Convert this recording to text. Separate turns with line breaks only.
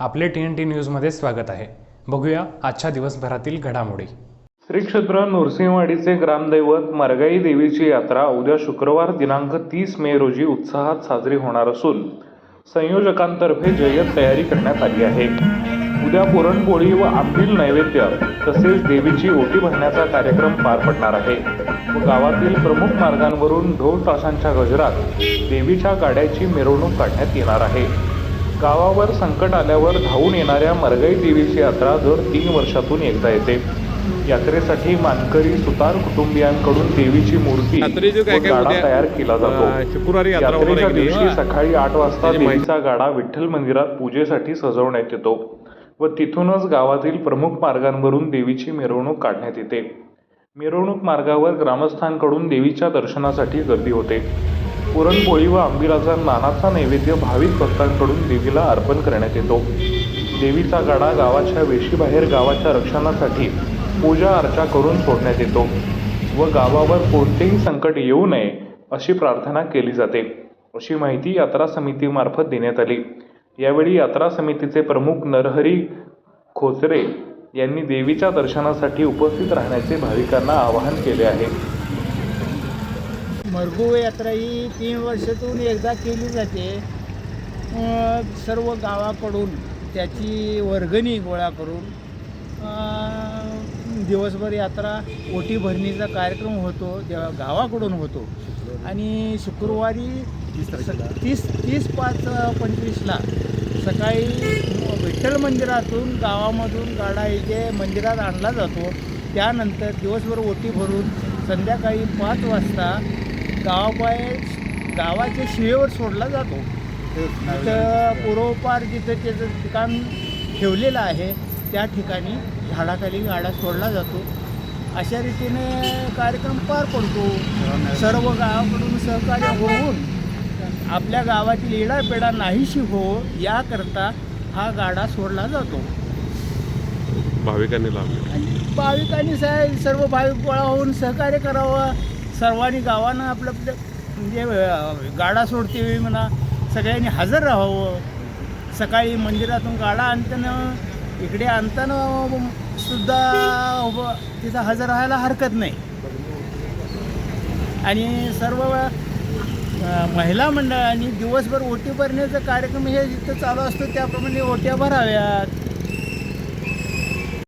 आपले T N T न्यूजमध्ये स्वागत आहे. बघूया आजच्या दिवसभरातील घडामोडी.
श्री क्षेत्र नृसिंहवाडीचे ग्रामदैवत मरगाई देवीची यात्रा उद्या शुक्रवार दिनांक तीस मे रोजी उत्साहात साजरी होणार असून संयोजकांतर्फे जय्यत तयारी करण्यात आली आहे. उद्या पुरणपोळी व आंबील नैवेद्य तसेच देवीची ओटी भरण्याचा कार्यक्रम पार पडणार आहे. व गावातील प्रमुख मार्गांवरून ढोल ताशांच्या गजरात देवीच्या गाड्याची मिरवणूक काढण्यात येणार आहे. गावावर संकट आल्यावर धावून येणाऱ्या मरगाई देवीची यात्रा दर तीन वर्षातून एकदा येते. यात्रेसाठी मानकरी सुतार कुटुंबियांकडून देवीची मूर्ती गाडा तयार केला जातो.
शुक्रवारी
यात्रेच्या दिवशी? सकाळी आठ वाजता देवीचा गाडा विठ्ठल मंदिरात पूजेसाठी सजवण्यात येतो व तिथूनच गावातील प्रमुख मार्गांवरून देवीची मिरवणूक काढण्यात येते. मिरवणूक मार्गावर ग्रामस्थांकडून देवीच्या दर्शनासाठी गर्दी होते. पुरणपोळी व आंबिलाचा नानाचा नैवेद्य भाविक भक्तांकडून देवीला अर्पण करण्यात येतो. देवीचा गाडा गावाच्या वेशीबाहेर गावाच्या रक्षणासाठी पूजा अर्चा करून सोडण्यात येतो व गावावर कोणतेही संकट येऊ नये अशी प्रार्थना केली जाते. अशी माहिती यात्रा समितीमार्फत देण्यात आली. यावेळी यात्रा समितीचे प्रमुख नरहरी खोचरे यांनी देवीच्या दर्शनासाठी उपस्थित राहण्याचे भाविकांना आवाहन केले आहे.
मरगू यात्रा ही तीन वर्षातून एकदा केली जाते. सर्व गावाकडून त्याची वर्गणी गोळा करून दिवसभर यात्रा ओटी भरणीचा कार्यक्रम होतो देवा गावाकडून होतो. आणि शुक्रवारी तीस तीस पाच पंचवीसला सकाळी विठ्ठल मंदिरातून गावामधून गाडा इथे मंदिरात आणला जातो त्यानंतर दिवसभर ओटी भरून संध्याकाळी पाच वाजता गावाबाहेर गावाच्या शिवेवर सोडला जातो. तिथं पूर्वपार जिथं त्याचं ठिकाण ठेवलेलं आहे त्या ठिकाणी झाडाखाली गाडा सोडला जातो. अशा रीतीने कार्यक्रम पार पडतो. सर्व गावाकडून सहकार्य होऊन आपल्या गावातील येडापेडा नाहीशी हो याकरता हा गाडा सोडला जातो.
भाविकांनी लावले.
आणि भाविकांनी स- सर्व भाविक गोळा होऊन सहकार्य करावं. सर्वांनी गावानं आपलं आपलं म्हणजे गाडा सोडते वेळी म्हणा सगळ्यांनी हजर राहावं. सकाळी मंदिरातून गाडा आणताना इकडे आणताना सुद्धा तिथं हजर राहायला हरकत नाही. आणि सर्व महिला महिला मंडळांनी दिवसभर ओटी भरण्याचा कार्यक्रम हे जिथं चालू असतो त्याप्रमाणे ओट्या भराव्यात.